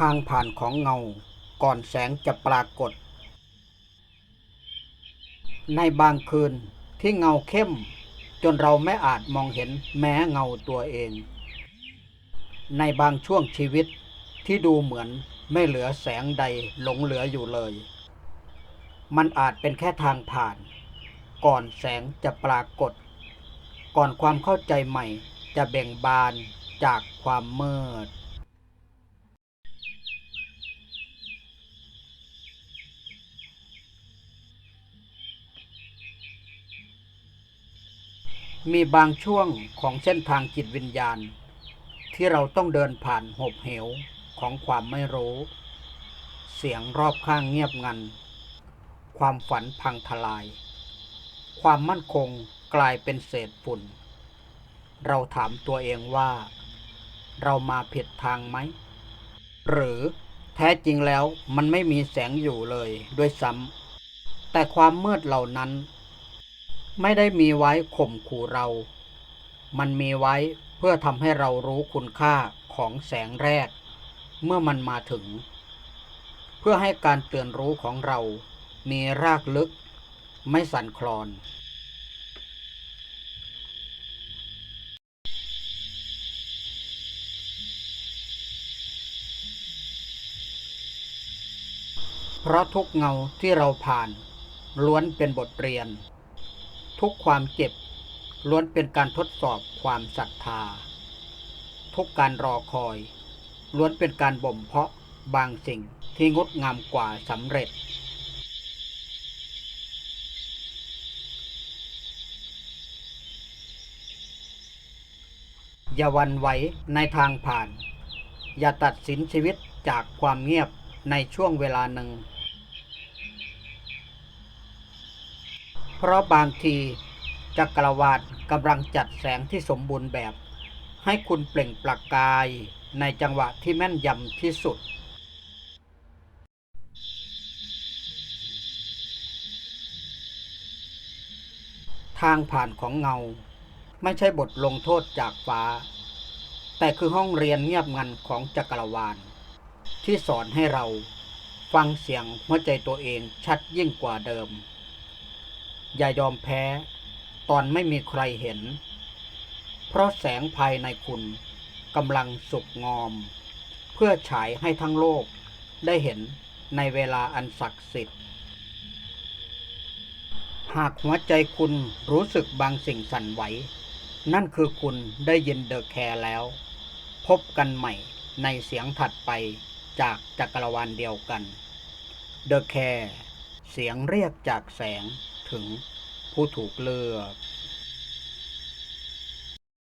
ทางผ่านของเงาก่อนแสงจะปรากฏ ในบางคืนที่เงาเข้ม จนเราไม่อาจมองเห็นแม้เงาตัวเอง ในบางช่วงชีวิตที่ดูเหมือนไม่เหลือแสงใดหลงเหลืออยู่เลย มันอาจเป็นแค่ทางผ่าน ก่อนแสงจะปรากฏ ก่อนความเข้าใจใหม่จะเบ่งบานจากความมืด มีบางช่วงของเส้นทางจิตวิญญาณ ที่เราต้องเดินผ่านหบเหวของความไม่รู้ เสียงรอบข้างเงียบงัน ความฝันพังทลาย ความมั่นคงกลายเป็นเศษฝุ่น เราถามตัวเองว่า เรามาผิดทางไหม หรือแท้จริงแล้วมันไม่มีแสงอยู่เลยด้วยซ้ำแต่ความมืดเหล่านั้น ไม่ได้มีไว้ข่มขู่เรา มันมีไว้เพื่อทำให้เรารู้คุณค่าของแสงแรก เมื่อมันมาถึง เพื่อให้การเตือนรู้ของเรา มีรากลึก ไม่สั่นคลอน เพราะทุกเงาที่เราผ่านล้วนเป็นบทเรียน ทุกความเจ็บล้วนเป็นการทดสอบความศรัทธา ทุกการรอคอย ล้วนเป็นการบ่มเพาะบางสิ่งที่งดงามกว่าสำเร็จ อย่าวันไหวในทางผ่าน อย่าตัดสินชีวิตจากความเงียบในช่วงเวลาหนึ่ง เพราะบางทีจักรวาลกำลังจัดแสงที่สมบูรณ์แบบ ให้คุณเปล่งประกายในจังหวะที่แม่นยำที่สุด ทางผ่านของเงา ไม่ใช่บทลงโทษจากฟ้า แต่คือห้องเรียนเงียบงันของจักรวาล ที่สอนให้เราฟังเสียงหัวใจตัวเองชัดยิ่งกว่าเดิม อย่ายอมแพ้ ตอนไม่มีใครเห็น เพราะแสงภายในคุณกำลังสุกงอม เพื่อฉายให้ทั้งโลกได้เห็นในเวลาอันศักดิ์สิทธิ์ หากหัวใจคุณรู้สึกบางสิ่งสั่นไหว นั่นคือคุณได้ยินเดอะแคร์แล้ว พบกันใหม่ในเสียงถัดไปจากจักรวาลเดียวกัน เดอะแคร์เสียงเรียกจากแสง ถึงผู้ถูกเลือก